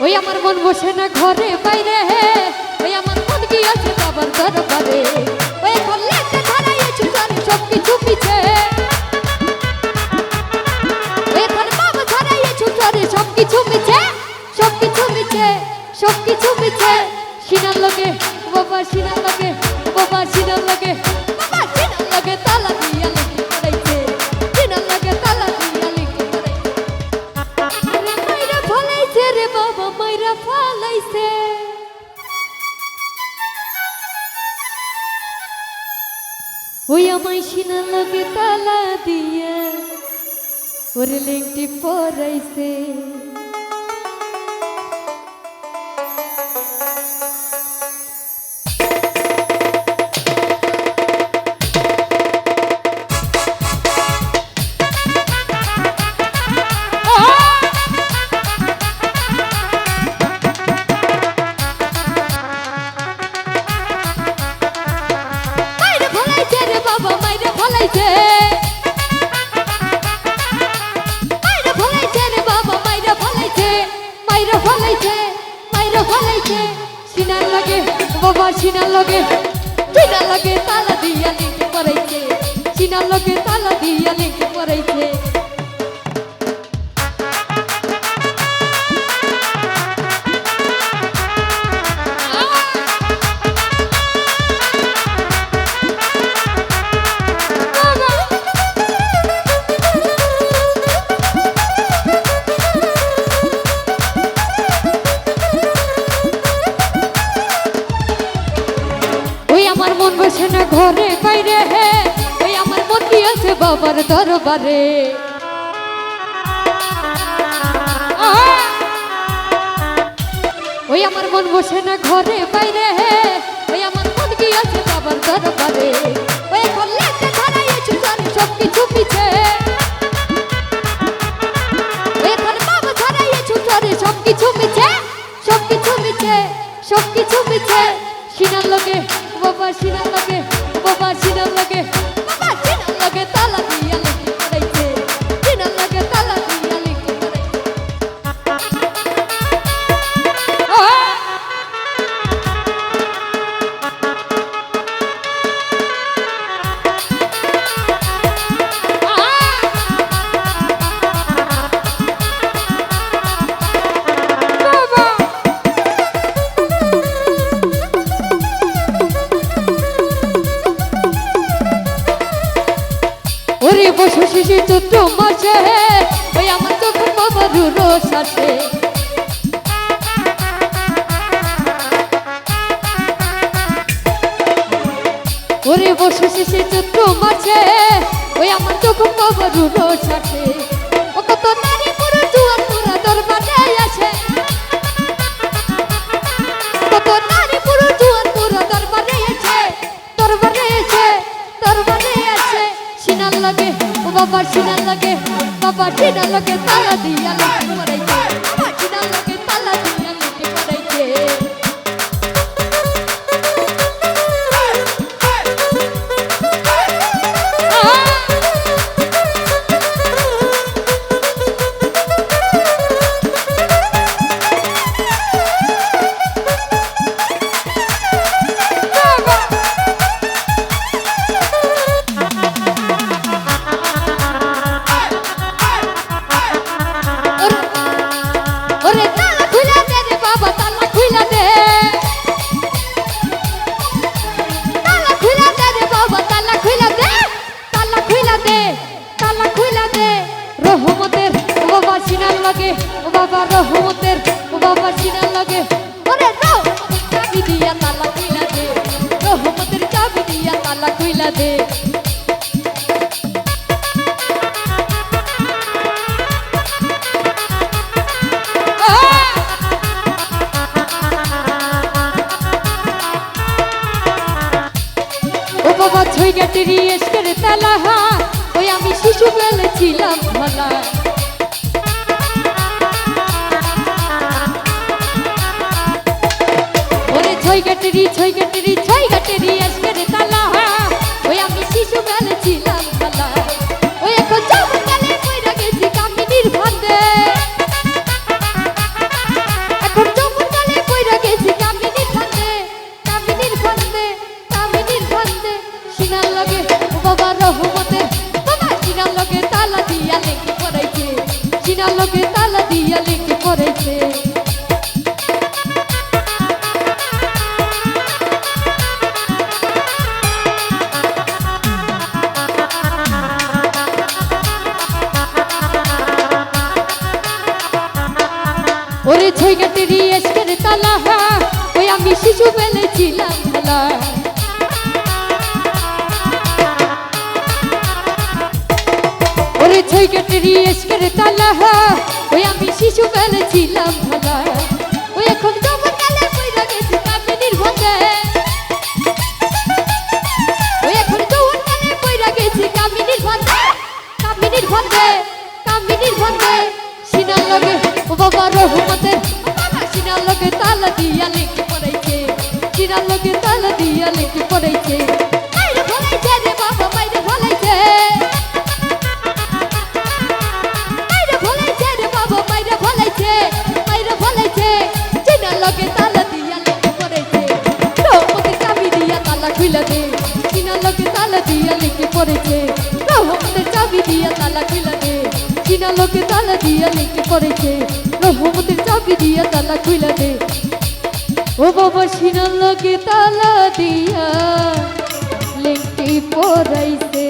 ওই আমার মন বসে না ঘরে বাইরে। ওই আমার মন গিয়েছে বাবার দরবারে? ওই কল্যাণে ধরাইয়েছে মিছে সিনার লগে বাবা সিনার লগে বাবা সিনার আমায় সিনার লগে তালা দিয়া ওরে লেংটি পরাইছে। ফলাইছে মাইরা ফলাইছে সিনার লাগে বাবা সিনার লাগে সিনার লাগে তালা দিয়া লিখে পড়াইছে সিনার লাগে তালা দিয়া লিখে পড়াইছে বাবার দরবারে! ওই আমার মন বসে না ঘরে বাইরে। ওই আমার মন দিয়েছে বাবার দরবারে। ওই কল্যাণে ধরাইয়েছে জানি সব কিছু পিছে। মিছে। সিনার লগে, বাবা সিনার লগে, বাবা সিনার লগে। শিশি চৈত্র মাসে ওই আমার তখন বাবা রুরো সাথে। ওরে বসে শিশি চৈত্র মাসে ওই আমার তখন বাবা রুরো সাথে। ও কত নারী পুরো জুয়ার পুরা দরবারে আসে কত নারী পুরো জুয়ার পুরা দরবারে আছে দরবারে আছে দরবারে আছে। সিনার লাগে ও বাবা সিনার লাগে বাবা সিনার লাগে তালা দিয়া লিখে রহমতের, ও বাবা সিনার লাগে, ও বাবা রহমতের, ও বাবা সিনার লাগে। ওরে চাবি দিয়া তালা খুইলা দে, রহমতের চাবি দিয়া তালা খুইলা দে। বাবা ছই গাটেরি এসকের তালা হা ওই আমি শিশু বেলে ছিলাম ভালা। ওরে ছয় গাটেরি ছয় গাটেরি ছয় গাটেরি আজকের তালা। ওই আমি শিশু লোকে তালা দিয়া লিখে করেছে ওরে ছয় গাতে দিয়ে তালা হা ওই আমি শিশু বেলে ছিলাম ভালা ওরে ছয় গাটেরি এসকের তালা। ওই আমি শিশু বেলে ছিলাম খেলা ওই এখন জমন কালে কইরা গেছি কামিনীর ভঙ্গে ওই এখন জমন কালে কইরা গেছি কামিনীর ভঙ্গে কামিনীর ভঙ্গে কামিনীর ভঙ্গে সিনার লগে ও বাবা রহমতের বাবা সিনার লগে তালা দিয়া লেখি পড়াইছে। সিনার লগে তালা দিয়া লেখি পড়াইছে। দিয়া তালা খুইলা দে কিনা লোকে তালা দিয়া লিখে পড়েছে রহমতের চাবি দিয়া তালা খুইলা দে। ও বাবা সিনা লোকে তালা দিয়া লেখে পড়াইছে।